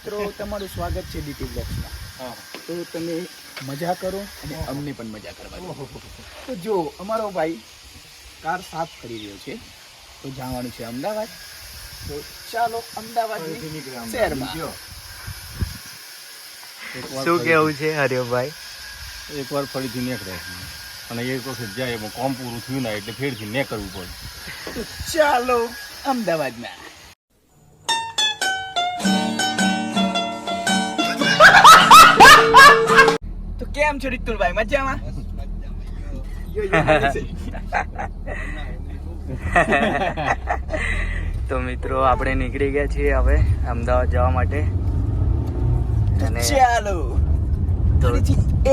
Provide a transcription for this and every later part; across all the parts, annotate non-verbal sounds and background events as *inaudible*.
મિત્રો તમારું સ્વાગત છે ડીટી બ્લોક્સમાં તો તમે મજા કરો અને અમને પણ મજા કરવા તો જો અમારો ભાઈ કાર સાફ કરી રહ્યો છે. તો જવાનું છે અમદાવાદ. તો ચાલો અમદાવાદ શહેરમાં. શું કેવું છે હરિભાઈ એકવાર ફરીથી નીકળે. અને એક વખત જાય એમાં કોમ પૂરું થયું ના એટલે ફેરથી ને કરવું પડે. તો ચાલો અમદાવાદમાં. કેમ છો રિતુલભાઈ? મજામાં. *laughs* તો મિત્રો આપણે નીકળી ગયા છીએ હવે અમદાવાદ જવા માટે. અને ચાલો.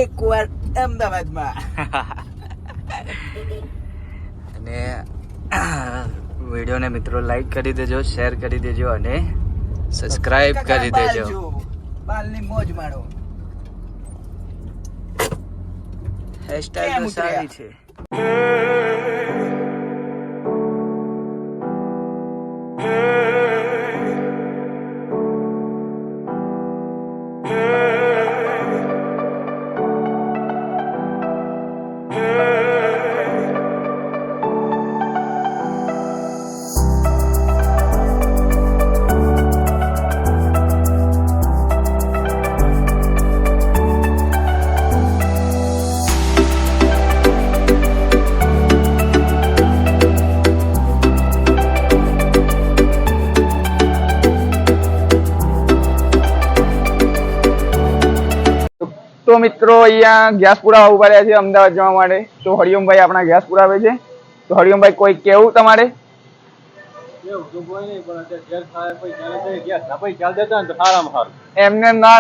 એકવાર અમદાવાદમાં. અને વિડીયોને મિત્રો લાઈક કરી દેજો શેર કરી દેજો અને સબસ્ક્રાઇબ કરી દેજો. બાલની મોજ માણો. હેરસ્ટાઈલ તો? સારી છે તો મિત્રો અહીંયા ગેસ પુરાવા ઊભા રહ્યા છે અમદાવાદ જવા માટે. તો હરિઓમભાઈ આપણા ગેસ પુરાવે છે. તો હરિઓમભાઈ કોઈ કેવું તમારે? એમને ના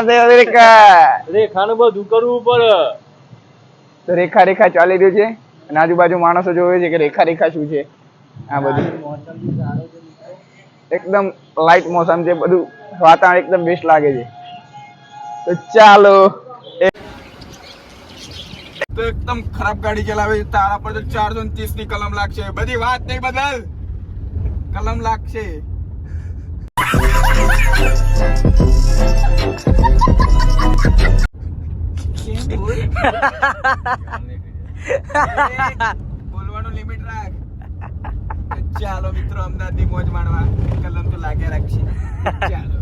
રેખાનું બધું કરવું પડે. તો રેખા રેખા ચાલી રહ્યું છે. અને આજુબાજુ માણસો જોવે છે કે રેખા રેખા શું છે. આ બધું. એકદમ લાઇટ મોસમ છે બધું વાતાવરણ એકદમ બેસ્ટ લાગે છે. તો ચાલો. તો એકદમ ખરાબ ગાડી ચલાવે તારા પર તો ચારસો ત્રીસની કલમ લાગશે. બધી વાત નહીં બદલ. કલમ લાગશે. *laughs* બોલવાનું લિમિટ રાખ. ચાલો મિત્રો અમદાવાદની મોજ માણવા. કલમ તો લાગ્યા રાખશે. ચાલો.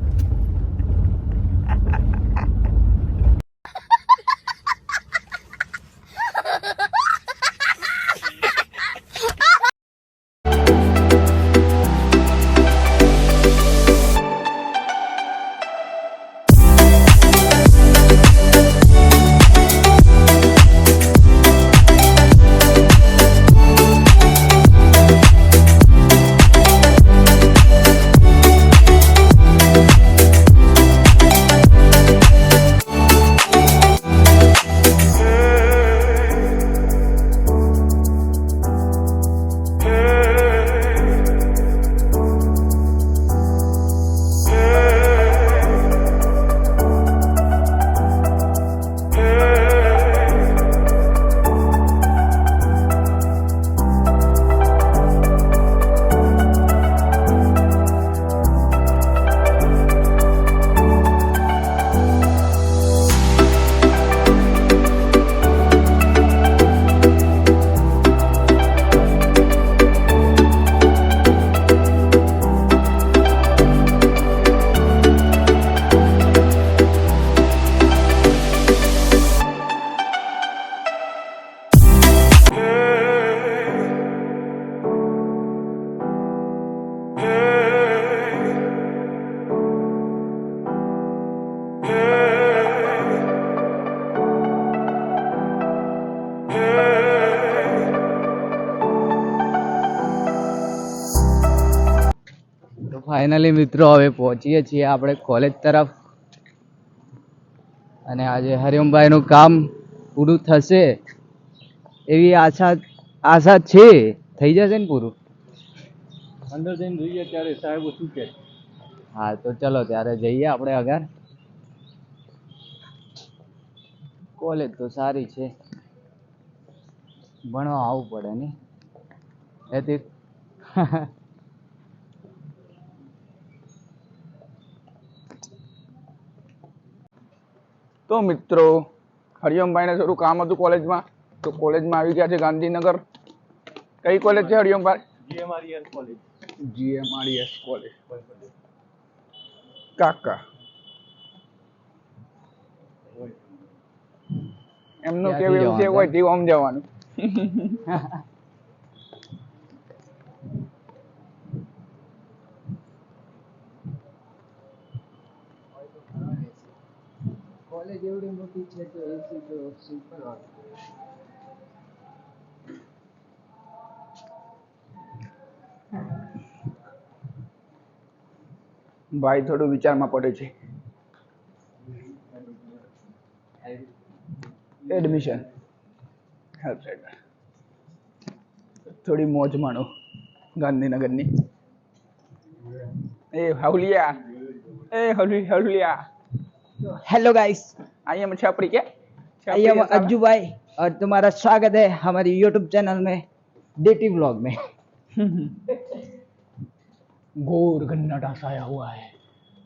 ફાઇનલી મિત્રો હવે પહોંચીએ છીએ આપણે કોલેજ તરફ. અને આજે હરિઓમભાઈનું કામ પૂરું થશે. એવી આશા આશા છે? થઈ જશે ને પૂરું? અંદર જઈને જોઈએ ત્યારે સાહેબ શું કે હા તો ચલો ત્યારે જઈએ આપણે આગળ. કોલેજ તો સારી છે. ભણવા આવવું પડે ને? એથી *laughs* તો મિત્રો હરિયમભાઈને થોડું કામ હતું કોલેજમાં. તો કોલેજમાં આવી ગયા છે ગાંધીનગર. કઈ કોલેજ છે હરિયમભાઈ? GMRS college. કાકા. એમનું કેવું છે? જવાનું. હોય તે આમ જવાનું કોલેજ એવડી મોટી છે તો એસી તો સિમ્પલ વાત ભાઈ થોડું વિચારમાં પડે છે. એડમિશન થોડી મોજ માણો, ગાંધીનગરની. એ હાઉલિયા એ હવલિયા. हेलो गाइस आई एम छपरी के आई एम अज्जू भाई और तुम्हारा स्वागत है हमारी यूट्यूब चैनल में डेटी व्लॉग में *laughs* घोर घन्नाटा छाया हुआ है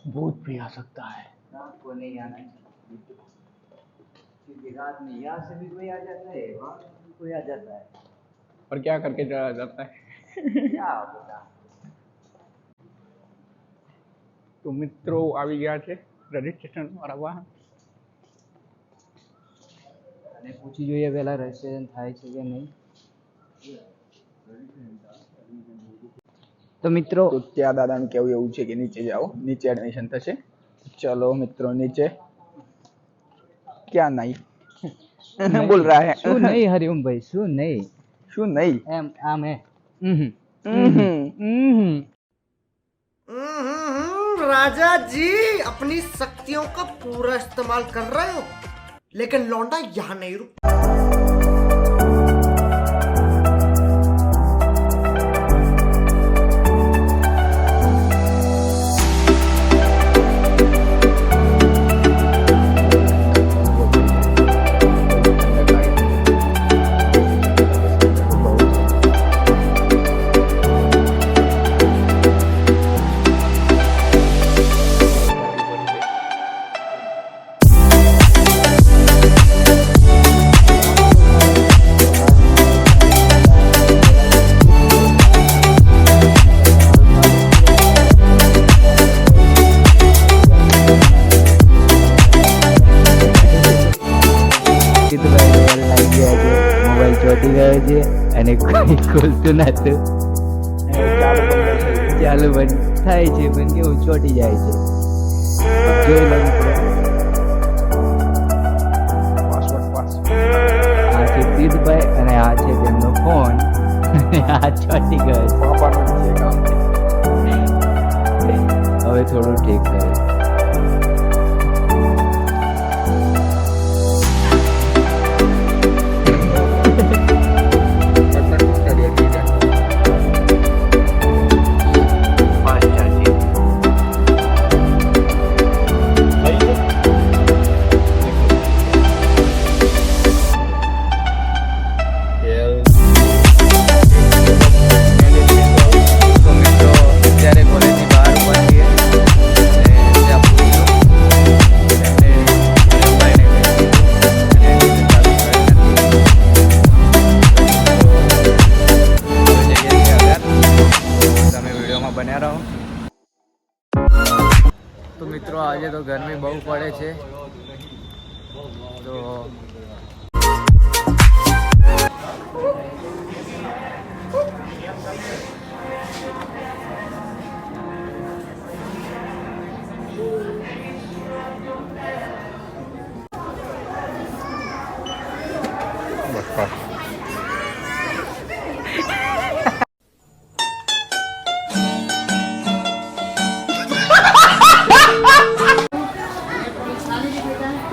भूत भी आ सकता है आपको नहीं आना चाहिए क्योंकि रात में यहाँ से भी कोई आ जाता है वहाँ से भी कोई आ जाता है और क्या करके चला जाता है क्या बता તો મિત્રો આવી ગયા છે રજીસ્ટ્રેશન વાળા વાહન અને પૂછી જોઈએ પહેલા રજીસ્ટ્રેશન થાય છે કે નહીં તો મિત્રો તો ત્યાં દાદાનું કેવું એવું છે કે નીચે જાઓ નીચે એડમિશન થશે ચલો મિત્રો નીચે ક્યાં નહીં બોલ રહા હે શું નહીં હરિઓમ ભાઈ શું નહીં શું નહીં એમ આમ હે હમ હમ. હમ हम्म, राजा जी अपनी शक्तियों का पूरा इस्तेमाल कर रहे हो लेकिन लौंडा यहाँ नहीं रुक મોબાઈલ ચોટી ગયો છે અને કોઈ ખોલતું નતું ચાલુ બંધ થાય છે, પણ કેવું ચોટી જાય છે. આ છે તીર્થભાઈ અને આ છે તેમનો ફોન. આ ચોટી ગયો હવે થોડું ઠીક કરે મિત્રો તો ગરમી બહુ પડે છે. તો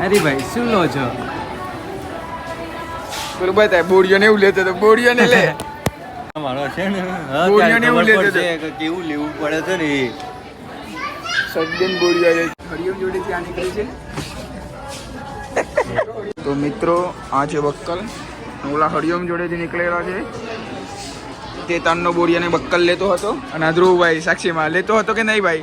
અરે ભાઈ શું લો છો? પેલું બતાય બોડિયો ને એવું લેતો તો બોડિયો ને લે. મારો છે ને હા, ને એવું લેતો કે કેવું લેવું પડે છે ને એ. સજ્જન બોડિયો હરિયમ જોડે ત્યાં નીકળી છે. તો મિત્રો આ છે બક્કલ. ઓલા હરિયમ જોડેથી નીકળેલા છે. તે તાનનો બોરિયાને બક્કલ લેતો હતો. અને ધ્રુવભાઈ સાક્ષીમાં લેતો હતો કે નહીં ભાઈ?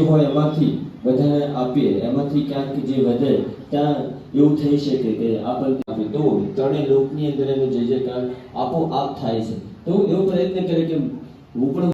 હોય એમાંથી બધાને આપીએ, એમાંથી ક્યાંક જે વધે, ત્યાં એવું થઈ શકે કે આપણને આપે. તો ત્રણેય લોકની અંદર એનો જય જયકાર આપોઆપ થાય છે. તો એવો પ્રયત્ન કરે કે હું પણ